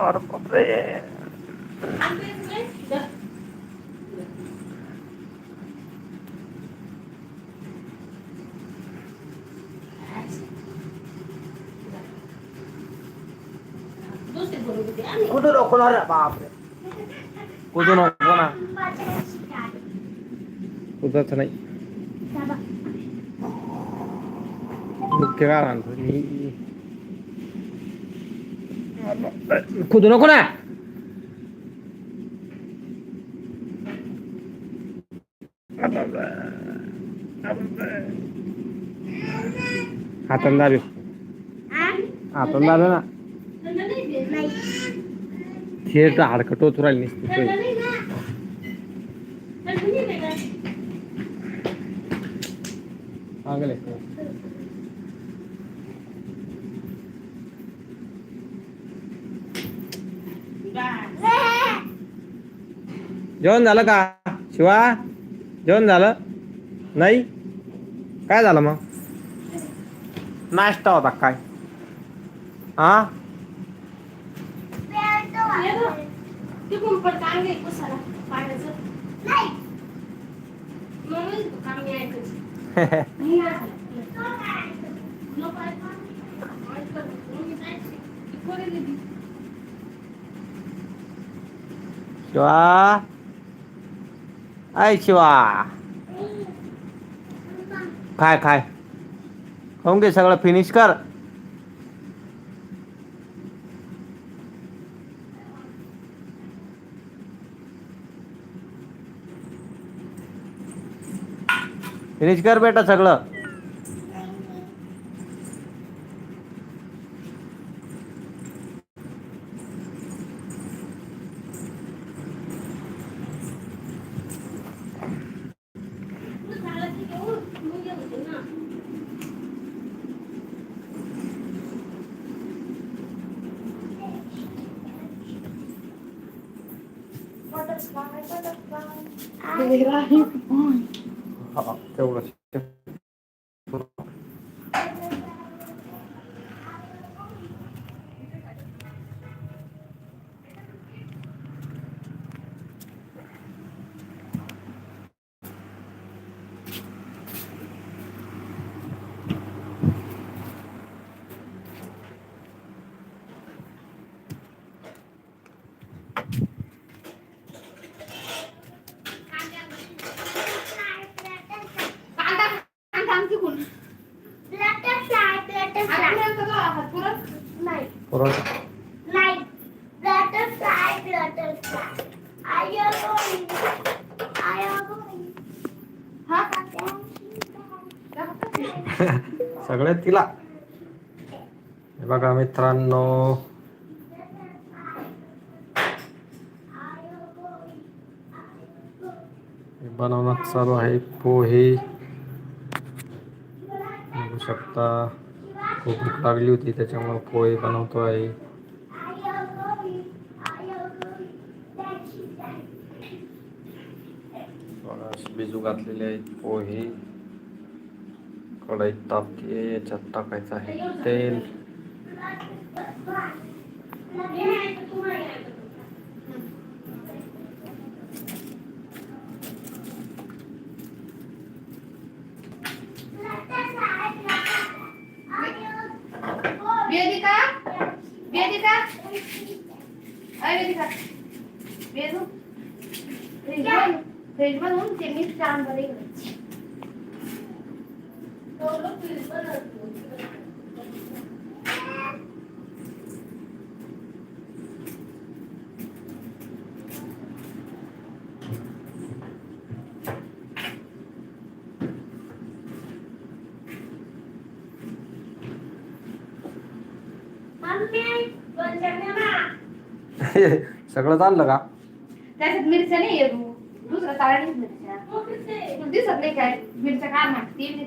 Parang babae. Kuduno ko na rin, babae. Kuduno ko na. Kuduno ko na. Kuduno ko na. ખુદનો કોના હાથન દાર્યું હાથન દારે ના theatre હાડકટો થોડા નીકળી ಆಗಲೇ जेवण झालं का? शिवा जेवण झालं? नाही? काय झालं मग? नाश्ता होता काय? हा शिवा? ऐ शिवा. खाय खाय. खाऊन घे सगळं फिनिश कर. फिनिश कर बेटा सगळं. butterfly, butterfly. They like you. Oh, tell us. परत सगळे तिला हे बघा मित्रांनो हे बनवण्यात चालू आहे पोहे बघू शकता. खूप भूक लागली होती त्याच्यामुळे पोहे बनवतो आहे. बघा बिजू घातलेले आहेत पोहे. कढईत तापते याच्यात टाकायचं आहे तेल. वेदिका अरे वेदिका वेदू फ्रिजमन फ्रिजमन हूँ तेमी चाँद भरेगा तो लोग फ्रिजमन सगळं चाललं का? त्याच्यात मिरच्या नाही येऊ दुसरं काढलीच मिरच्या. दिसत नाही काय? मिरच्या काय ना नाही